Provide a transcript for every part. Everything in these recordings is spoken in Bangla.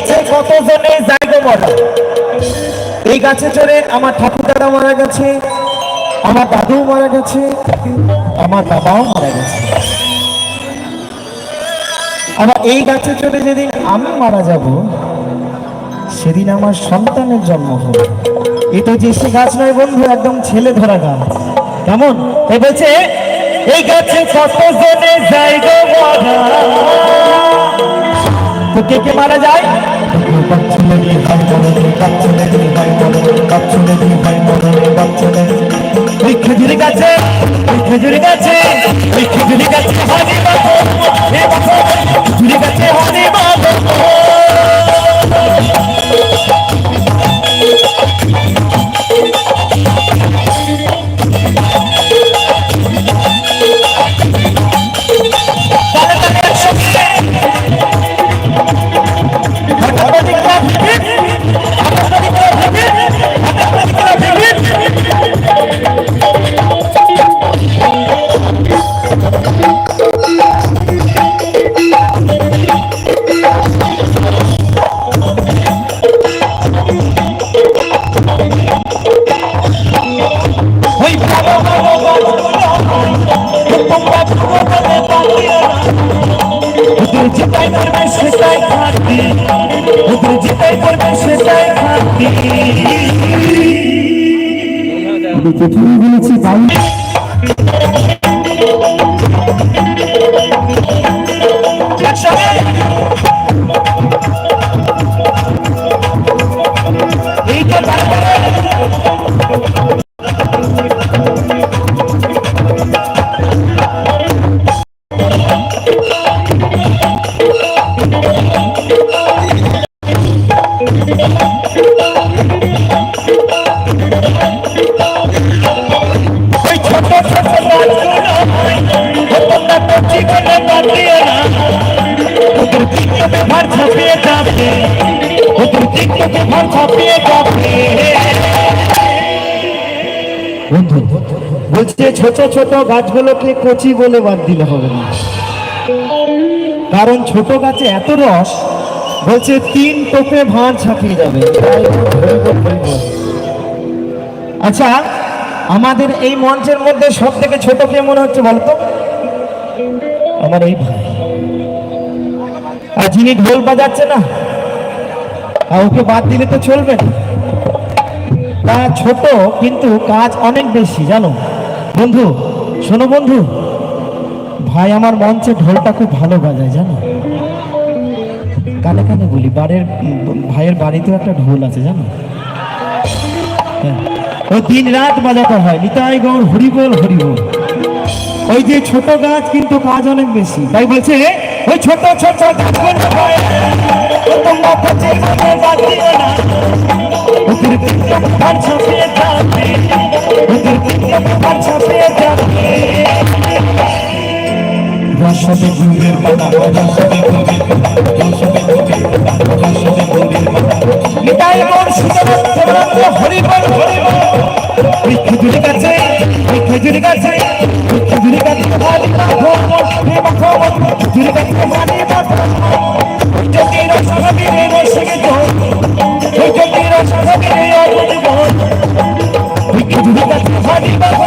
গাছে কতজনে জায়গা মরা এই গাছে চড়ে আমার ঠাকুর দাদা মারা গেছে, আমার দাদুও মারা গেছে, আমার বাবাও মারা গেছে। আবার এই গাছে চড়ে যেদিন আমি মারা যাব, সেদিন আমার সন্তানের জন্ম হবে। এটা যে সে গাছ নয় বন্ধু, একদম ছেলে ধরা গাছ। কেমন? এ বলছে, এই গাছে কতজনে জায়গা মরা তো কে কে মারা যায়? প্রথমেই বলেছি বাউল এইটা তারপরে যাবে বন্ধু, বলছে ছোট ছোট গাছগুলোকে কচি বলে বাদ দিলে হবে না। কারণ ছোট গাছে এত রস বলছে, তিন টোপে ভাঁড় ছাপিয়ে যাবে। আচ্ছা আমাদের এই মঞ্চের মধ্যে সব থেকে ছোট কে মনে হচ্ছে বলতো আমার এই ভাই। আর যিনি ঢোল বাজাচ্ছে না, আর ওকে বাদ দিলে তো চলবে না। তা ছোট, কিন্তু কাজ অনেক বেশি, জানো? বন্ধু, শোনো বন্ধু, ভাই আমার মঞ্চে ঢোলটা খুব ভালো বাজায়, জানো? কানে কানে বলি, বাড়ির, ভাইয়ের বাড়িতেও একটা ঢোল আছে, জানো? হ্যাঁ। ও দিন রাত বাজাতে হয়, নিতাই গৌর হরিবোল হরিবোল। ওই যে ছোট গাছ কিন্তু কাজ অনেক বেশি। তাই বলছে, ওই ছোট ছোট রসদে নিতাই গৌর সীতানাথ দেবরাত্র হরিবল হরিবল ওই খেজুরি গাছে ওই খেজুরি গাছে ওই খেজুরি গাছে ভারি মাখো হে মাখো খেজুরি গাছে ভারি মাখো ওই জ্যোতির সহবীরে রসিকে জল ওই জ্যোতির সহবীরে অবধি বল ওই খেজুরি গাছে ভারি মাখো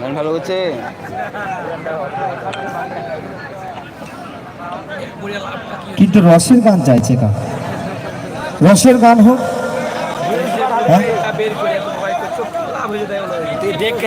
গান ভালো হচ্ছে? কিন্তু রসের গান চাইছে কা রসের গান হোক হ্যাঁ?